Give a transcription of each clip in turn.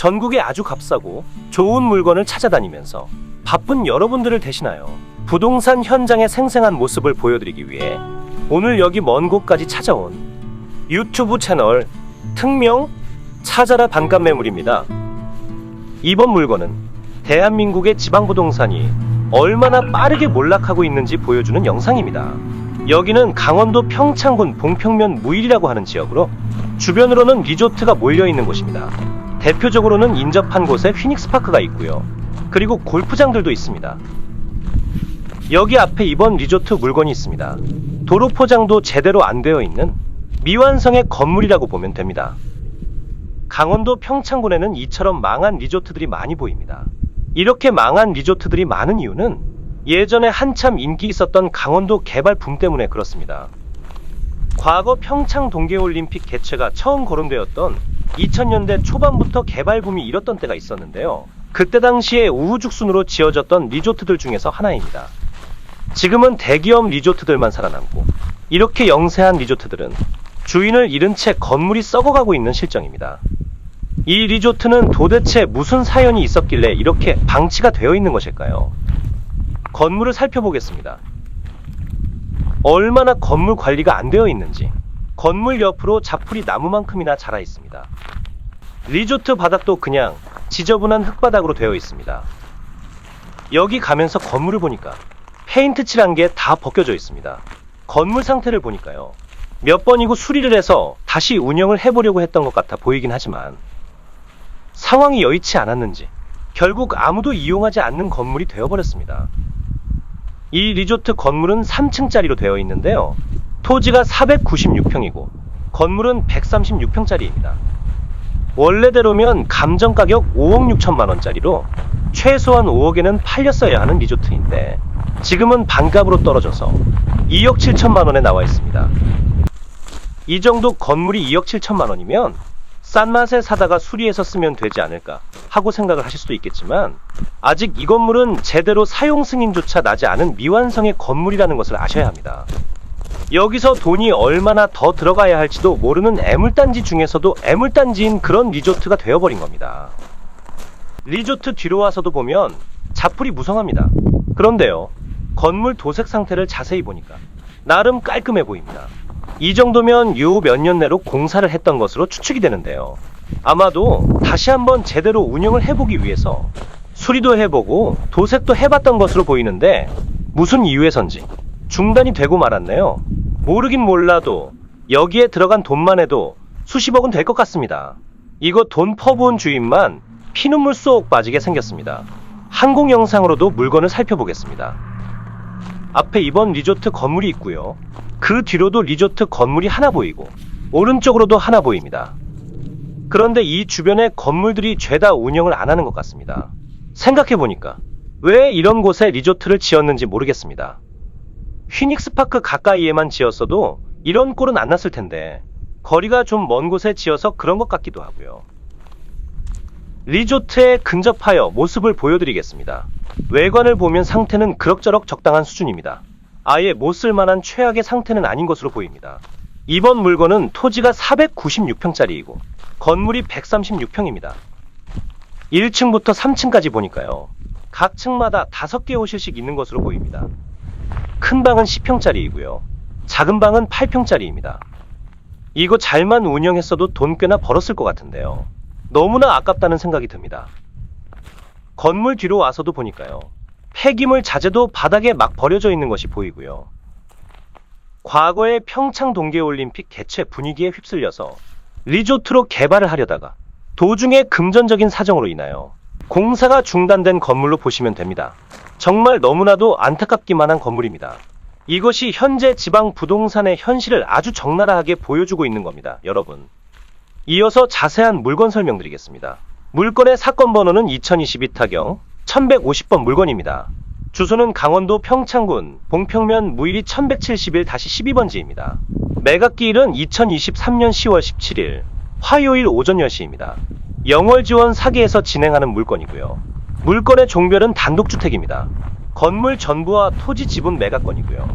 전국에 아주 값싸고 좋은 물건을 찾아다니면서 바쁜 여러분들을 대신하여 부동산 현장의 생생한 모습을 보여드리기 위해 오늘 여기 먼 곳까지 찾아온 유튜브 채널 특명 찾아라 반값 매물입니다. 이번 물건은 대한민국의 지방 부동산이 얼마나 빠르게 몰락하고 있는지 보여주는 영상입니다. 여기는 강원도 평창군 봉평면 무일이라고 하는 지역으로 주변으로는 리조트가 몰려 있는 곳입니다. 대표적으로는 인접한 곳에 휘닉스 파크가 있고요. 그리고 골프장들도 있습니다. 여기 앞에 이번 리조트 물건이 있습니다. 도로 포장도 제대로 안 되어 있는 미완성의 건물이라고 보면 됩니다. 강원도 평창군에는 이처럼 망한 리조트들이 많이 보입니다. 이렇게 망한 리조트들이 많은 이유는 예전에 한참 인기 있었던 강원도 개발 붐 때문에 그렇습니다. 과거 평창 동계올림픽 개최가 처음 거론되었던 2000년대 초반부터 개발 붐이 일었던 때가 있었는데요. 그때 당시에 우후죽순으로 지어졌던 리조트들 중에서 하나입니다. 지금은 대기업 리조트들만 살아남고 이렇게 영세한 리조트들은 주인을 잃은 채 건물이 썩어가고 있는 실정입니다. 이 리조트는 도대체 무슨 사연이 있었길래 이렇게 방치가 되어 있는 것일까요? 건물을 살펴보겠습니다. 얼마나 건물 관리가 안 되어 있는지 건물 옆으로 자풀이 나무만큼이나 자라 있습니다. 리조트 바닥도 그냥 지저분한 흙바닥으로 되어 있습니다. 여기 가면서 건물을 보니까 페인트 칠한 게 다 벗겨져 있습니다. 건물 상태를 보니까요. 몇 번이고 수리를 해서 다시 운영을 해보려고 했던 것 같아 보이긴 하지만 상황이 여의치 않았는지 결국 아무도 이용하지 않는 건물이 되어버렸습니다. 이 리조트 건물은 3층짜리로 되어 있는데요. 토지가 496평이고 건물은 136평짜리입니다. 원래대로면 감정 가격 5억 6천만 원짜리로 최소한 5억에는 팔렸어야 하는 리조트인데 지금은 반값으로 떨어져서 2억 7천만 원에 나와 있습니다. 이 정도 건물이 2억 7천만 원이면 싼 맛에 사다가 수리해서 쓰면 되지 않을까 하고 생각을 하실 수도 있겠지만 아직 이 건물은 제대로 사용 승인조차 나지 않은 미완성의 건물이라는 것을 아셔야 합니다. 여기서 돈이 얼마나 더 들어가야 할지도 모르는 애물단지 중에서도 애물단지인 그런 리조트가 되어버린 겁니다. 리조트 뒤로 와서도 보면 자풀이 무성합니다. 그런데요, 건물 도색 상태를 자세히 보니까 나름 깔끔해 보입니다. 이 정도면 요 몇 년 내로 공사를 했던 것으로 추측이 되는데요. 아마도 다시 한번 제대로 운영을 해보기 위해서 수리도 해보고 도색도 해봤던 것으로 보이는데 무슨 이유에선지 중단이 되고 말았네요. 모르긴 몰라도 여기에 들어간 돈만 해도 수십억은 될 것 같습니다. 이거 돈 퍼부은 주인만 피눈물 쏙 빠지게 생겼습니다. 항공 영상으로도 물건을 살펴보겠습니다. 앞에 이번 리조트 건물이 있고요. 그 뒤로도 리조트 건물이 하나 보이고 오른쪽으로도 하나 보입니다. 그런데 이 주변의 건물들이 죄다 운영을 안 하는 것 같습니다. 생각해보니까 왜 이런 곳에 리조트를 지었는지 모르겠습니다. 휘닉스 파크 가까이에만 지었어도 이런 꼴은 안 났을 텐데 거리가 좀 먼 곳에 지어서 그런 것 같기도 하고요. 리조트에 근접하여 모습을 보여드리겠습니다. 외관을 보면 상태는 그럭저럭 적당한 수준입니다. 아예 못 쓸만한 최악의 상태는 아닌 것으로 보입니다. 이번 물건은 토지가 496평짜리이고 건물이 136평입니다. 1층부터 3층까지 보니까요. 각 층마다 5개 호실씩 있는 것으로 보입니다. 큰 방은 10평짜리이고요. 작은 방은 8평짜리입니다. 이거 잘만 운영했어도 돈 꽤나 벌었을 것 같은데요. 너무나 아깝다는 생각이 듭니다. 건물 뒤로 와서도 보니까요. 폐기물 자재도 바닥에 막 버려져 있는 것이 보이고요. 과거의 평창 동계올림픽 개최 분위기에 휩쓸려서 리조트로 개발을 하려다가 도중에 금전적인 사정으로 인하여 공사가 중단된 건물로 보시면 됩니다. 정말 너무나도 안타깝기만 한 건물입니다. 이것이 현재 지방 부동산의 현실을 아주 적나라하게 보여주고 있는 겁니다, 여러분. 이어서 자세한 물건 설명드리겠습니다. 물건의 사건 번호는 2022 타경 1150번 물건입니다. 주소는 강원도 평창군 봉평면 무일이 1171-12번지입니다. 매각기일은 2023년 10월 17일 화요일 오전 10시입니다. 영월 지원 사기에서 진행하는 물건이고요. 물건의 종별은 단독주택입니다. 건물 전부와 토지 지분 매각권이고요.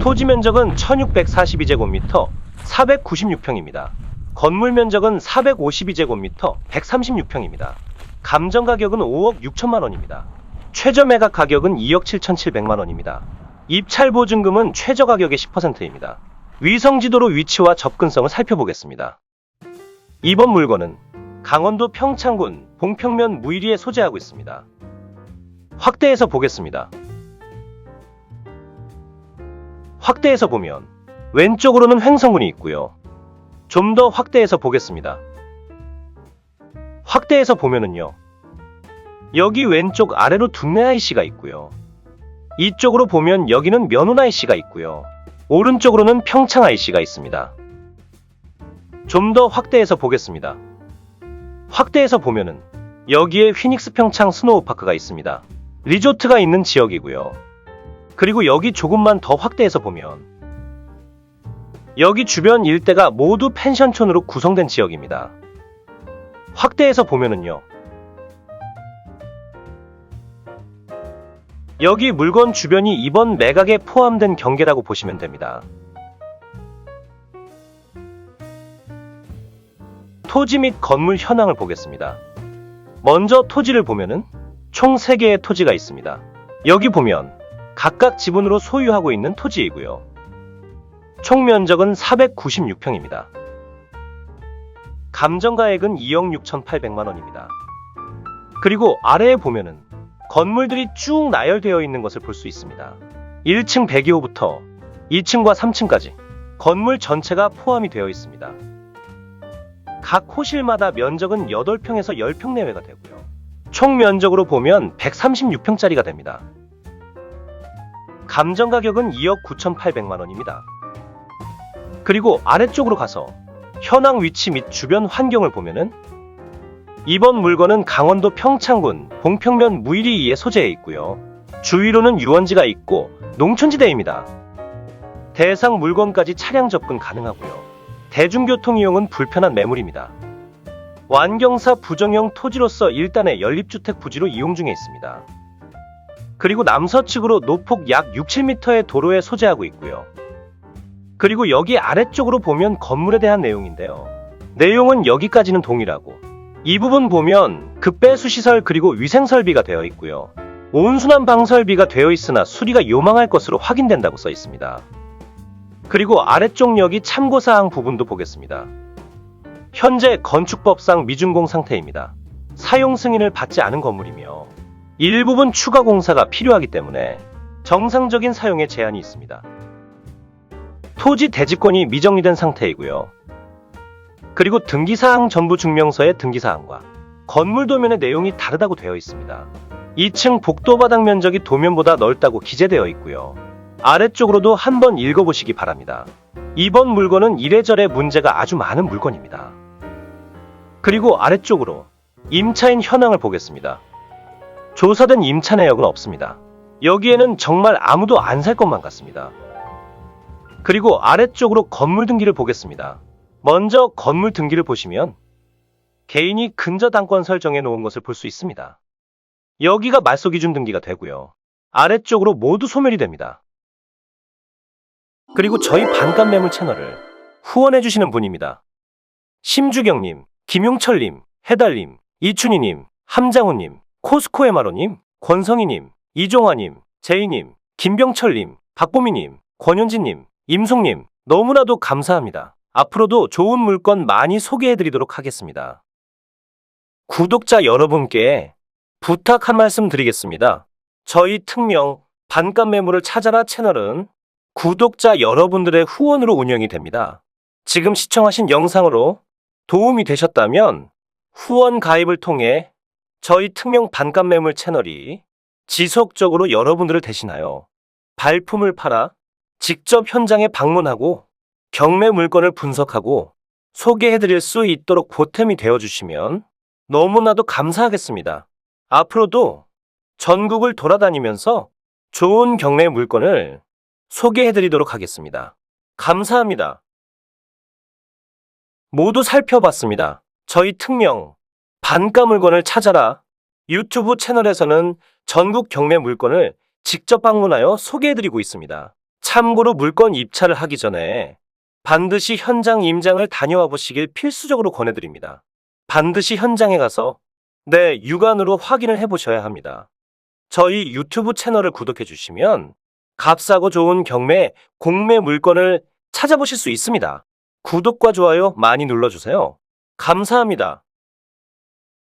토지 면적은 1642제곱미터 496평입니다. 건물 면적은 452제곱미터 136평입니다. 감정 가격은 5억 6천만 원입니다. 최저 매각 가격은 2억 7,700만 원입니다. 입찰 보증금은 최저 가격의 10%입니다. 위성 지도로 위치와 접근성을 살펴보겠습니다. 이번 물건은 강원도 평창군 봉평면 무이리에 소재하고 있습니다. 확대해서 보겠습니다. 확대해서 보면 왼쪽으로는 횡성군이 있고요. 좀 더 확대해서 보겠습니다. 확대해서 보면은요. 여기 왼쪽 아래로 둔내 IC가 있고요. 이쪽으로 보면 여기는 면운 IC가 있고요. 오른쪽으로는 평창 IC가 있습니다. 좀 더 확대해서 보겠습니다. 확대해서 보면은 여기에 휘닉스 평창 스노우파크가 있습니다. 리조트가 있는 지역이고요. 그리고 여기 조금만 더 확대해서 보면 여기 주변 일대가 모두 펜션촌으로 구성된 지역입니다. 확대해서 보면은요. 여기 물건 주변이 이번 매각에 포함된 경계라고 보시면 됩니다. 토지 및 건물 현황을 보겠습니다. 먼저 토지를 보면은 총 3개의 토지가 있습니다. 여기 보면 각각 지분으로 소유하고 있는 토지이고요. 총 면적은 496평입니다. 감정가액은 2억 6,800만 원입니다. 그리고 아래에 보면은 건물들이 쭉 나열되어 있는 것을 볼 수 있습니다. 1층 102호부터 2층과 3층까지 건물 전체가 포함이 되어 있습니다. 각 호실마다 면적은 8평에서 10평 내외가 되고요. 총 면적으로 보면 136평짜리가 됩니다. 감정 가격은 2억 9,800만 원입니다. 그리고 아래쪽으로 가서 현황 위치 및 주변 환경을 보면은 이번 물건은 강원도 평창군 봉평면 무이리이에 소재해 있고요. 주위로는 유원지가 있고 농촌지대입니다. 대상 물건까지 차량 접근 가능하고요. 대중교통 이용은 불편한 매물입니다. 완경사 부정형 토지로서 일단의 연립주택 부지로 이용 중에 있습니다. 그리고 남서측으로 노폭 약 6, 7m의 도로에 소재하고 있고요. 그리고 여기 아래쪽으로 보면 건물에 대한 내용인데요. 내용은 여기까지는 동일하고 이 부분 보면 급배수 시설 그리고 위생 설비가 되어 있고요. 온순환 방설비가 되어 있으나 수리가 요망할 것으로 확인된다고 써 있습니다. 그리고 아래쪽 여기 참고사항 부분도 보겠습니다. 현재 건축법상 미준공 상태입니다. 사용 승인을 받지 않은 건물이며 일부분 추가 공사가 필요하기 때문에 정상적인 사용에 제한이 있습니다. 토지 대지권이 미정리된 상태이고요. 그리고 등기사항 전부 증명서의 등기사항과 건물 도면의 내용이 다르다고 되어 있습니다. 2층 복도 바닥 면적이 도면보다 넓다고 기재되어 있고요. 아래쪽으로도 한번 읽어보시기 바랍니다. 이번 물건은 이래저래 문제가 아주 많은 물건입니다. 그리고 아래쪽으로 임차인 현황을 보겠습니다. 조사된 임차 내역은 없습니다. 여기에는 정말 아무도 안 살 것만 같습니다. 그리고 아래쪽으로 건물 등기를 보겠습니다. 먼저 건물 등기를 보시면 개인이 근저 당권 설정해 놓은 것을 볼 수 있습니다. 여기가 말소 기준 등기가 되고요. 아래쪽으로 모두 소멸이 됩니다. 그리고 저희 반값 매물 채널을 후원해 주시는 분입니다. 심주경님, 김용철님, 해달님, 이춘희님, 함장훈님, 코스코에마로님, 권성희님, 이종화님, 제이님, 김병철님, 박보미님, 권윤진님, 임송님, 너무나도 감사합니다. 앞으로도 좋은 물건 많이 소개해드리도록 하겠습니다. 구독자 여러분께 부탁 한 말씀 드리겠습니다. 저희 특명 반값 매물을 찾아라 채널은 구독자 여러분들의 후원으로 운영이 됩니다. 지금 시청하신 영상으로 도움이 되셨다면 후원 가입을 통해 저희 특명 반값 매물 채널이 지속적으로 여러분들을 대신하여 발품을 팔아 직접 현장에 방문하고 경매 물건을 분석하고 소개해드릴 수 있도록 보탬이 되어주시면 너무나도 감사하겠습니다. 앞으로도 전국을 돌아다니면서 좋은 경매 물건을 소개해드리도록 하겠습니다. 감사합니다. 모두 살펴봤습니다. 저희 특명 반가 물건을 찾아라 유튜브 채널에서는 전국 경매 물건을 직접 방문하여 소개해드리고 있습니다. 참고로 물건 입찰을 하기 전에 반드시 현장 임장을 다녀와 보시길 필수적으로 권해드립니다. 반드시 현장에 가서 내 육안으로 확인을 해보셔야 합니다. 저희 유튜브 채널을 구독해 주시면 값싸고 좋은 경매, 공매 물건을 찾아보실 수 있습니다. 구독과 좋아요 많이 눌러주세요. 감사합니다.